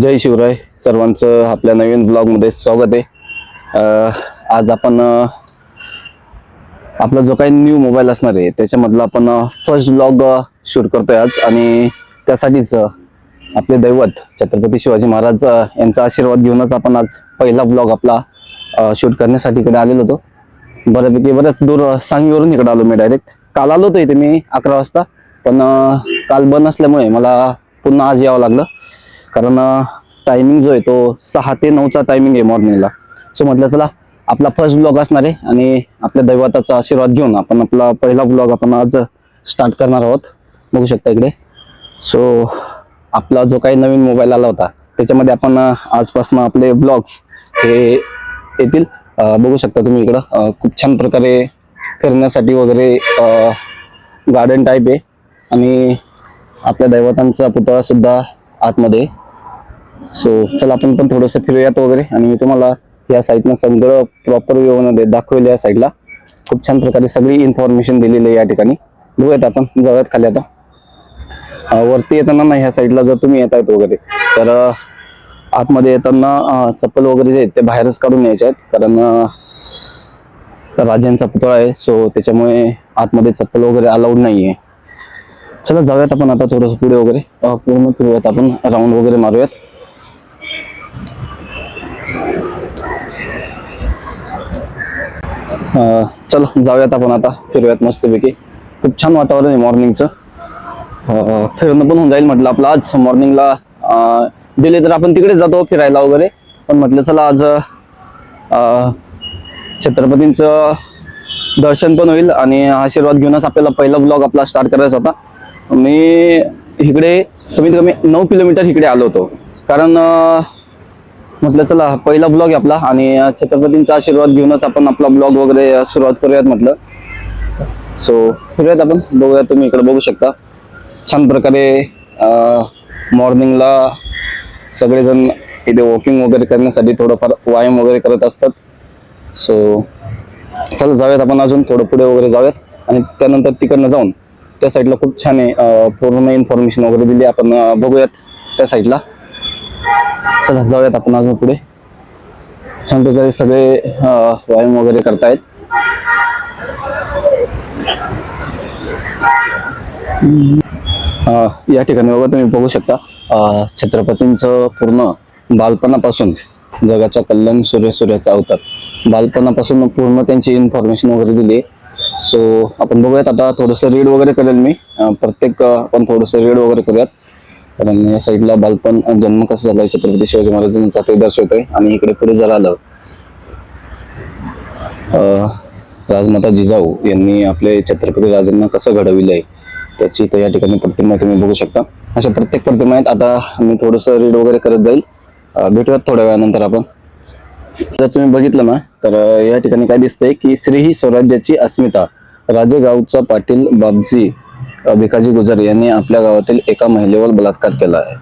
जय शिवराय. सर्वांचं आपल्या नवीन ब्लॉगमध्ये स्वागत आहे. आज आपण आपला जो काही न्यू मोबाईल असणार आहे त्याच्यामधला आपण फर्स्ट ब्लॉग शूट करतोय आज. आणि त्यासाठीच आपले दैवत छत्रपती शिवाजी महाराज यांचा आशीर्वाद घेऊनच आपण आज पहिला ब्लॉग आपला शूट करण्यासाठी इकडे आलेलो होतो. बऱ्यापैकी बऱ्याच दूर अं, इकडे आलो मी डायरेक्ट काल आलो होतो इथे मी अकरा वाजता. पण काल बंद असल्यामुळे मला पुन्हा आज यावं लागलं. कारण टायमिंग जो आहे तो सहा ते नऊचा टायमिंग आहे मॉर्निंगला सो म्हटलं चला आपला फर्स्ट ब्लॉग असणार आहे आणि आपल्या दैवताचा आशीर्वाद घेऊन आपण आपला पहिला ब्लॉग आपण आज स्टार्ट करणार आहोत. बघू शकता इकडे. सो आपला जो काही नवीन मोबाईल आला होता त्याच्यामध्ये आपण आजपासून आपले ब्लॉग्स हे येतील. बघू शकता तुम्ही इकडं. खूप छान प्रकारे फिरण्यासाठी वगैरे गार्डन टाईप आहे. आणि आपल्या दैवतांचा पुतळासुद्धा आतमध्ये सो चला आपण पण थोडंसं फिरूयात वगैरे. आणि मी तुम्हाला या साईडनं सगळं प्रॉपर व्ह्यूमध्ये दाखवेल या साईडला खूप छान प्रकारे सगळी इन्फॉर्मेशन दिलेली आहे या ठिकाणी. बघूयात आपण जाऊयात खाली आता. वरती येताना ना ह्या साईडला जर तुम्ही येत आहेत वगैरे तर आतमध्ये येताना चप्पल वगैरे जे आहेत ते बाहेरच काढून यायचे आहेत. कारण राजांचा पुतळा आहे सो त्याच्यामुळे आतमध्ये चप्पल वगैरे अलाउड नाही आहे चला जाऊयात आपण आता थोडंसं पुढे वगैरे. पूर्ण फिरूयात आपण. राऊंड वगैरे मारूयात. चला जाऊयात आपण आता. फिरूयात मस्तपैकी. खूप छान वातावरण आहे मॉर्निंगचं फिरणं पण होऊन जाईल म्हटलं आपलं. आज मॉर्निंगला दिले तर आपण तिकडे जातो फिरायला वगैरे. पण म्हटलं चला आज छत्रपतींचं दर्शन पण होईल आणि आशीर्वाद घेऊनच आपल्याला पहिला ब्लॉग आपला स्टार्ट करायचा होता. मी इकडे कमीत कमी नऊ किलोमीटर इकडे आलो होतो. कारण म्हटलं चला पहिला ब्लॉग आहे आपला आणि छत्रपतींचा आशीर्वाद घेऊनच आपण आपला ब्लॉग वगैरे सुरुवात करूयात म्हटलं. सो फिरूयात आपण. बघूया तुम्ही इकडे बघू शकता. छान प्रकारे मॉर्निंगला सगळेजण इथे वॉकिंग वगैरे करण्यासाठी थोडंफार व्यायाम वगैरे करत असतात. सो चला जाऊयात आपण अजून. थोडं पुढे वगैरे जाऊयात. आणि त्यानंतर तिकडनं जाऊन त्या साईडला खूप छान आहे पूर्ण इन्फॉर्मेशन वगैरे दिली आपण बघूयात त्या साईडला चला जाऊयात आपण अजून पुढे. छान प्रकारे सगळे व्यायाम वगैरे करतायत. या ठिकाणी बघा तुम्ही बघू शकता छत्रपतींचं पूर्ण बालपणापासून जगाच्या कल्याण सूर्य सूर्याचा अवतार. बालपणापासून पूर्ण त्यांची इन्फॉर्मेशन वगैरे दिली सो आपण बघूयात आता थोडंसं रीड वगैरे करेल मी. प्रत्येक आपण थोडंसं रीड वगैरे करूयात. कारण या साईडला बालपण जन्म कसा झाला छत्रपती शिवाजी महाराजांचा ते दर्शवतोय. आणि इकडे पुढे जर आलं अं, राजमाता जिजाऊ यांनी आपले छत्रपती राजांना कसं घडविलंय त्याची तर या ठिकाणी प्रतिमा तुम्ही बघू शकता. अशा प्रत्येक प्रतिमा आहेत आता मी थोडंसं रीड वगैरे करत जाईल. भेटूयात थोड्या वेळानंतर आपण. जर तुम्ही बघितलं ना तर या ठिकाणी काय दिसतंय की श्री ही स्वराज्याची अस्मिता राजेगावचा पाटील बाबजी भिकाजी गुजर यांनी आपल्या गावातील एका महिलेवर बलात्कार केला आहे.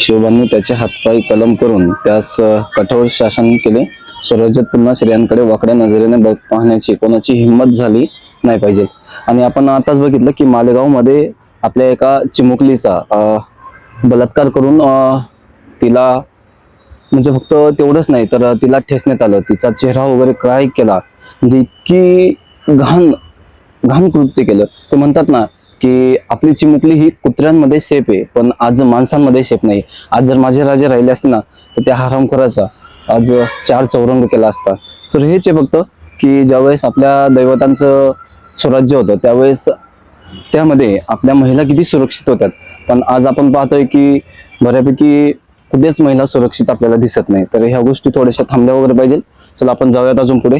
शिवबांनी त्याचे हातपाय कलम करून त्यास कठोर शासन केले. स्वराज्यात पुन्हा स्त्रियांकडे वाकड्या नजरेने बघ पाहण्याची कोणाची हिंमत झाली नाही पाहिजे. आणि आपण आताच बघितलं की मालेगावमध्ये आपल्या एका चिमुकलीचा बलात्कार करून तिला म्हणजे फक्त तेवढंच नाही तर तिला ठेसण्यात आलं. तिचा चेहरा वगैरे काय केला? म्हणजे इतकी घाण घाण कृत्य केलं. ते म्हणतात ना की आपली चिमुकली ही कुत्र्यांमध्ये सेफ आहे पण आज माणसांमध्ये सेफ नाही. आज जर माझे राजे राहिले असते ना तर त्या हरामखोराचा आज चार चौरंग केला असता. सर हेच आहे फक्त की ज्यावेळेस आपल्या दैवतांचं स्वराज्य होतं त्यावेळेस त्यामध्ये आपल्या महिला किती सुरक्षित होत्यात. पण आज आपण पाहतोय की बऱ्यापैकी कुठेच महिला सुरक्षित आपल्याला दिसत नाही. तर ह्या गोष्टी थोड्याशा थांबल्या वगैरे पाहिजे चला आपण जाऊयात अजून पुढे.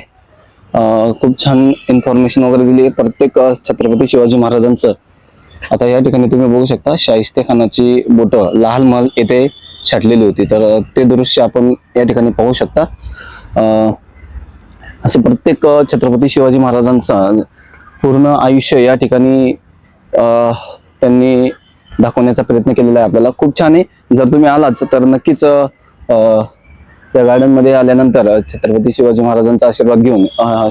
खूप छान इन्फॉर्मेशन वगैरे दिली. आहे प्रत्येक छत्रपती शिवाजी महाराजांचं. आता या ठिकाणी तुम्ही बघू शकता शाहिस्ते खानाची बोटं लाल महल येथे छाटलेली होती. तर ते दृश्य आपण या ठिकाणी पाहू शकता. असे प्रत्येक छत्रपती शिवाजी महाराजांचा पूर्ण आयुष्य या ठिकाणी त्यांनी दाखवण्याचा प्रयत्न केलेला आहे आपल्याला. खूप छान आहे. जर तुम्ही आलाच तर नक्कीच त्या गार्डनमध्ये आल्यानंतर छत्रपती शिवाजी महाराजांचा आशीर्वाद घेऊन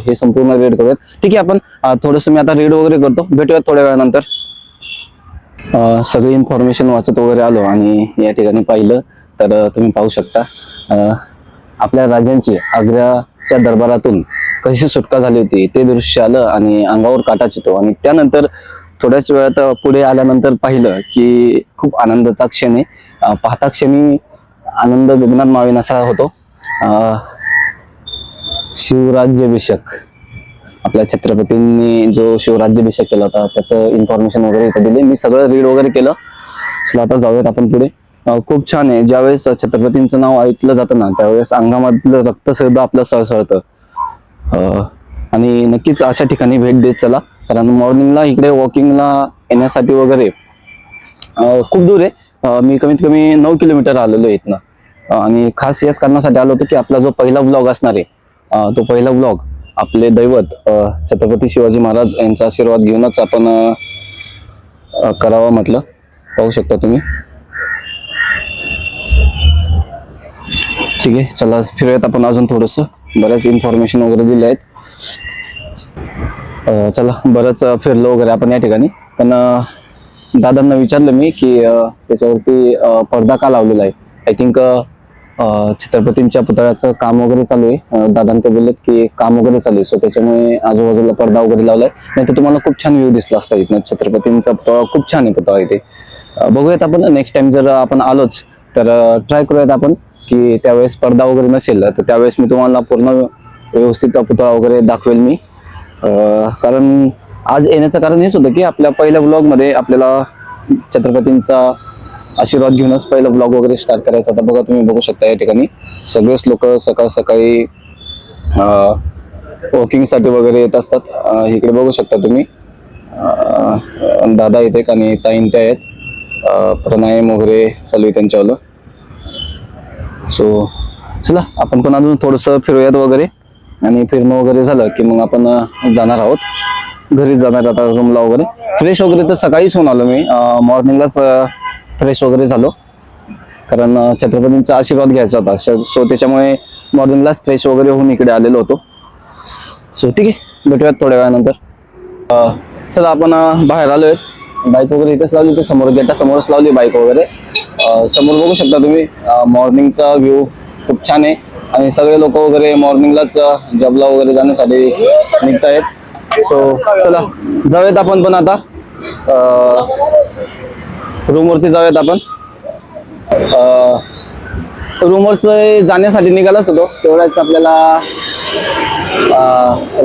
हे संपूर्ण रेड करूयात. ठीक आहे आपण थोडस मी आता रेड वगैरे करतो. भेटूयात थोड्या वेळानंतर. सगळी इन्फॉर्मेशन वाचत वगैरे आलो आणि या ठिकाणी पाहिलं तर तुम्ही पाहू शकता. आपल्या राजांची आग्र्याच्या दरबारातून कशी सुटका झाली होती ते दृश्य आलं आणि अंगावर काटाच येतो आणि त्यानंतर थोड्याच वेळात पुढे आल्यानंतर पाहिलं की खूप आनंदाचा क्षण आहे. पाहता क्षणी आनंद गगनात मावेन असा होतो. शिवराज्याभिषेक. आपल्या छत्रपतींनी जो शिवराज्याभिषेक केला होता त्याचं इन्फॉर्मेशन वगैरे इथं दिली. मी सगळं रीड वगैरे केलं. सो आता जाऊयात आपण पुढे. खूप छान आहे. ज्यावेळेस छत्रपतींचं नाव ऐकलं जातं ना त्यावेळेस अंगामधलं रक्त सुद्धा आपलं सळसळतं. आणि नक्कीच अशा ठिकाणी भेट देत चला. कारण मॉर्निंगला इकडे वॉकिंगला येण्यासाठी वगैरे खूप दूर आहे. मी कमीत कमी नऊ किलोमीटर आलेलो आहे इथनं. आणि खास याच कारणासाठी आलो होतो की आपला जो पहिला ब्लॉग असणार आहे तो पहिला ब्लॉग आपले दैवत छत्रपती शिवाजी महाराज यांचा आशीर्वाद घेऊनच आपण करावा म्हटलं. पाहू शकता तुम्ही. ठीक आहे चला फिरूयात आपण अजून थोडस. बऱ्याच इन्फॉर्मेशन वगैरे दिले आहेत. चला बरंच फिरलो वगैरे आपण या ठिकाणी. पण दादांना विचारलं मी की त्याच्यावरती पडदा का लावलेला आहे? आय थिंक छत्रपतींच्या पुतळ्याचं काम वगैरे चालू आहे. अं, बोललेत की काम वगैरे चालू आहे. सो त्याच्यामुळे आजूबाजूला पडदा वगैरे लावलाय. नाही तर तुम्हाला खूप छान व्ह्यू दिसला असता इथनं. छत्रपतींचा पुतळा खूप छान आहे पुतळा इथे. बघूयात आपण नेक्स्ट टाइम जर आपण आलोच तर ट्राय करूयात आपण की त्यावेळेस पडदा वगैरे नसेल तर त्यावेळेस मी तुम्हाला पूर्ण व्यवस्थित पुतळा वगैरे दाखवेल मी. कारण आज येण्याचं कारण हेच होतं की आपल्या पहिल्या ब्लॉगमध्ये आपल्याला छत्रपतींचा आशीर्वाद घेऊनच पहिला ब्लॉग वगैरे स्टार्ट करायचा. होता बघा तुम्ही बघू शकता या ठिकाणी सगळेच लोक सकाळ सकाळी वॉकिंगसाठी वगैरे येत असतात. इकडे बघू शकता तुम्ही. दादा येते आणि ताईन त्या आहेत. प्राणायाम वगैरे चालू आहे त्यांच्यावालं. सो चला आपण पण अजून थोडंसं फिरूयात वगैरे. आणि फिरणं वगैरे झालं की मग आपण जाणार आहोत. घरी जाणार आता रूमला वगैरे. फ्रेश वगैरे तर सकाळीच होऊन आलो मी. मॉर्निंगलाच फ्रेश वगैरे झालो. कारण छत्रपतींचा आशीर्वाद घ्यायचा होता. सो त्याच्यामुळे मॉर्निंगलाच फ्रेश वगैरे होऊन इकडे आलेलो होतो. सो ठीक आहे. भेटूयात थोड्या वेळानंतर. चला आपण बाहेर आलोय. बाईक वगैरे इथेच लावली तर समोर गेटा समोरच लावली बाईक वगैरे. समोर बघू शकता तुम्ही. मॉर्निंगचा व्ह्यू खूप छान आहे. आणि सगळे लोक वगैरे मॉर्निंगलाच जॉबला वगैरे जाण्यासाठी निघत आहेत सो चला जाऊयात आपण पण आता. रूमवरती जाऊयात आपण. रूमवरच जाण्यासाठी निघालाच होतो. तेवढ्याच आपल्याला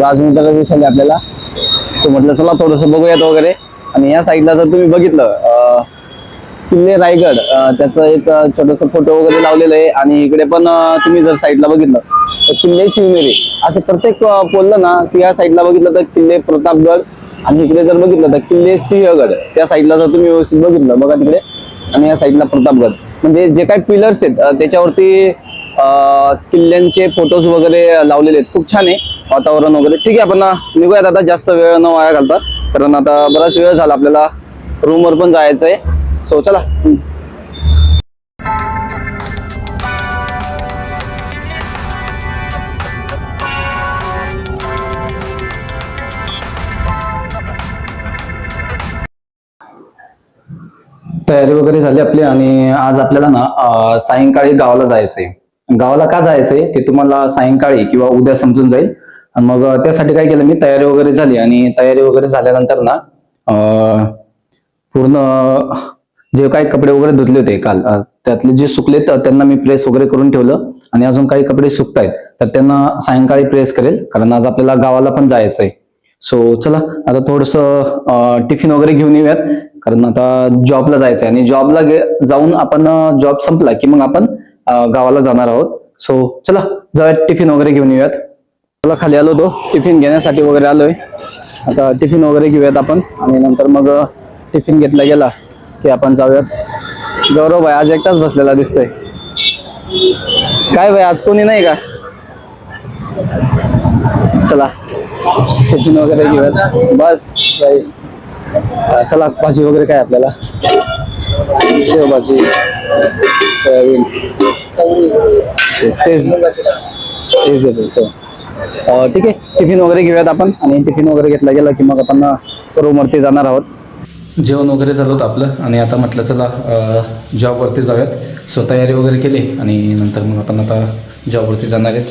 राजमित्र दिसले आपल्याला. सो म्हटलं चला थोडंसं बघूयात वगैरे. आणि या साईडला जर तुम्ही बघितलं किल्ले रायगड त्याचं एक छोटस फोटो वगैरे लावलेलं आहे. आणि इकडे पण तुम्ही जर साईडला बघितलं किल्ले शिवनेरी. असे प्रत्येक बोललं ना की या साईडला बघितलं तर किल्ले प्रतापगड आणि इकडे जर बघितलं तर किल्ले सिंहगड. त्या साईडला जर तुम्ही व्यवस्थित बघितलं बघा तिकडे. आणि या साईडला प्रतापगड. म्हणजे जे काही पिलर्स आहेत त्याच्यावरती किल्ल्यांचे फोटोज वगैरे लावलेले आहेत. खूप छान आहे वातावरण वगैरे. ठीक आहे आपण निघूयात आता. जास्त वेळ न वाया घालता. कारण आता बराच वेळ झाला आपल्याला रूमवर पण जायचं आहे सो चला. तयारी वगैरे झाली आपली आणि आज आपल्याला ना सायंकाळी गावाला जायचंय. गावाला का जायचंय? ते तुम्हाला सायंकाळी किंवा उद्या समजून जाईल. आणि मग त्यासाठी काय केलं मी तयारी वगैरे झाली आणि तयारी वगैरे झाल्यानंतर ना पूर्ण जे काही कपडे वगैरे धुतले होते काल त्यातले जे सुकलेत त्यांना मी प्रेस वगैरे करून ठेवलं. आणि अजून काही कपडे सुकतायत तर त्यांना सायंकाळी प्रेस करेल. कारण आज आपल्याला गावाला पण जायचंय. सो चला आता थोडस टिफिन वगैरे घेऊन येऊयात. कारण आता जॉबला जायचंय आणि जॉबला जाऊन आपण जॉब संपला की मग आपण गावाला जाणार आहोत. सो चला जाऊयात टिफिन वगैरे घेऊन येऊयात. चला खाली आलो होतो. टिफिन घेण्यासाठी वगैरे आलोय. आता टिफिन वगैरे घेऊयात आपण. आणि नंतर मग टिफिन घेतला गेला की आपण जाऊयात. गौरव भाई आज एकटाच बसलेला दिसतोय. काय भाई आज कोणी नाही का? चला टिफिन वगैरे घेऊयात. बस भाई चला भाजी वगैरे काय आपल्याला? शेवभाजी सोयाबीन. तेच तेच देतो ठीक आहे टिफिन वगैरे घेऊयात आपण. आणि टिफिन वगैरे घेतला गेला की मग आपण रूमवरती जाणार आहोत. जेवण वगैरे झालं होतं आपलं. आणि आता म्हटलं चला जॉबवरती जाऊयात. सो तयारी वगैरे केली आणि नंतर मग आपण आता जॉबवरती जाणार आहेत.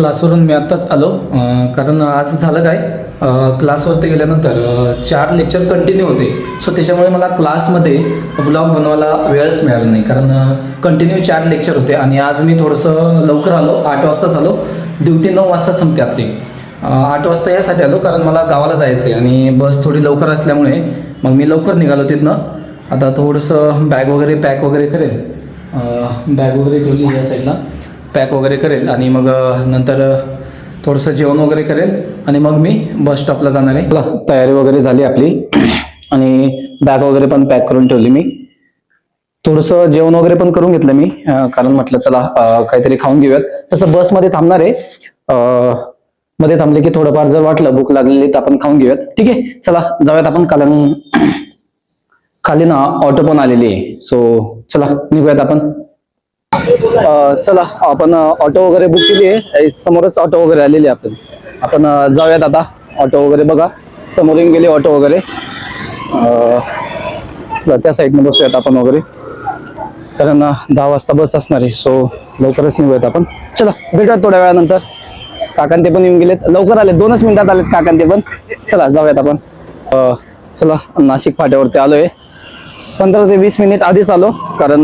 क्लासवरून मी आत्ताच आलो. कारण आज झालं काय? क्लासवरती गेल्यानंतर चार लेक्चर कंटिन्यू होते. सो त्याच्यामुळे मला क्लासमध्ये व्लॉग बनवायला वेळच मिळाला नाही. कारण कंटिन्यू चार लेक्चर होते आणि आज मी थोडंसं लवकर आलो. आठ वाजताच आलो. ड्युटी नऊ वाजता संपते आपली. आठ वाजता यासाठी आलो कारण मला गावाला जायचं आहे आणि बस थोडी लवकर असल्यामुळे मग मी लवकर निघालो तिथनं. आता थोडंसं बॅग वगैरे पॅक वगैरे करेल बॅग वगैरे ठेवली या साईडला पॅक वगैरे करेल आणि मग नंतर थोडंसं जेवण वगैरे करेल आणि मग मी बस स्टॉपला जाणार आहे. तयारी वगैरे झाली आपली. आणि बॅग वगैरे पण पॅक करून ठेवली मी. थोडंसं जेवण वगैरे पण करून घेतलं मी कारण म्हटलं चला काहीतरी खाऊन घेऊयात. तसं बसमध्ये थांबणार आहे. मध्ये थांबले की थोडंफार जर वाटलं भूक लागलेली तर आपण खाऊन घेऊयात. ठीक आहे? चला जाऊयात आपण कारण खाली ना ऑटो पण आलेली आहे. सो चला निघूयात आपण. चला आपण ऑटो वगैरे बुक केली आहे. समोरच ऑटो वगैरे आलेली आहे आपण. आपण जाऊयात आता ऑटो वगैरे बघा. समोरून गेली ऑटो वगैरे. चला त्या साईडने बसूयात आपण वगैरे. कारण दहा वाजता बस असणार आहे सो लवकरच निघूयात आपण. चला भेटूयात थोड्या वेळानंतर. काकांते पण येऊन गेलेत. लवकर आले दोनच मिनिटात आलेत काकांते पण. चला जाऊयात आपण. चला नाशिक फाट्यावरती आलोय. पंधरा ते वीस मिनिट आधीच आलो. कारण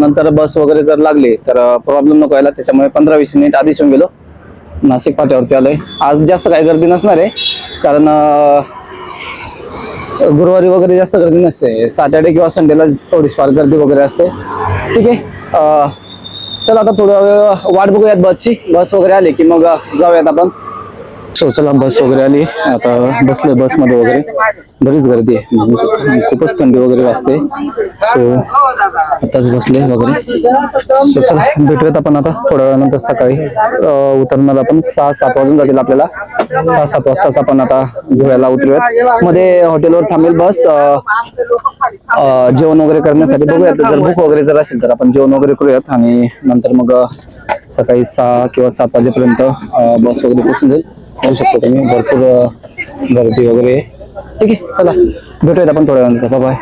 नंतर बस वगैरे जर लागली तर प्रॉब्लेम नको यायला. त्याच्यामुळे पंधरा वीस मिनिट आधीच येऊन गेलो. नाशिक फाट्यावरती आलोय. आज जास्त काही गर्दी नसणार आहे. कारण गुरुवारी वगैरे जास्त गर्दी नसते. सॅटर्डे किंवा संडेला थोडीफार गर्दी वगैरे असते. ठीक आहे. चला आता थोडं वेळ वाट बघूयात बसची. बस वगैरे आली की मग जाऊयात आपण. सो बस वगैरे आली. आता बसलोय बसमध्ये वगैरे. बरीच गर्दी आहे. खूपच थंडी वगैरे वाजते. सो आताच बसले वगैरे. सो चला भेटूयात आपण आता थोड्या वेळानंतर सकाळी. उतरणार आपण सहा सात वाजून जातील आपल्याला. सहा सात वाजताच आपण आता धुळ्याला उतरूयात. मध्ये हॉटेलवर थांबेल बस. जेवण वगैरे करण्यासाठी बघूयात. जर भूक वगैरे जर असेल तर आपण जेवण वगैरे करूयात. आणि नंतर मग सकाळी सहा किंवा सात वाजेपर्यंत बस वगैरे पोहोचून जाईल. पाहू शकतो तुम्ही. भरपूर गर्दी वगैरे ठीक आहे चला. भेटूयात आपण थोड्या वेळानंतर. बाय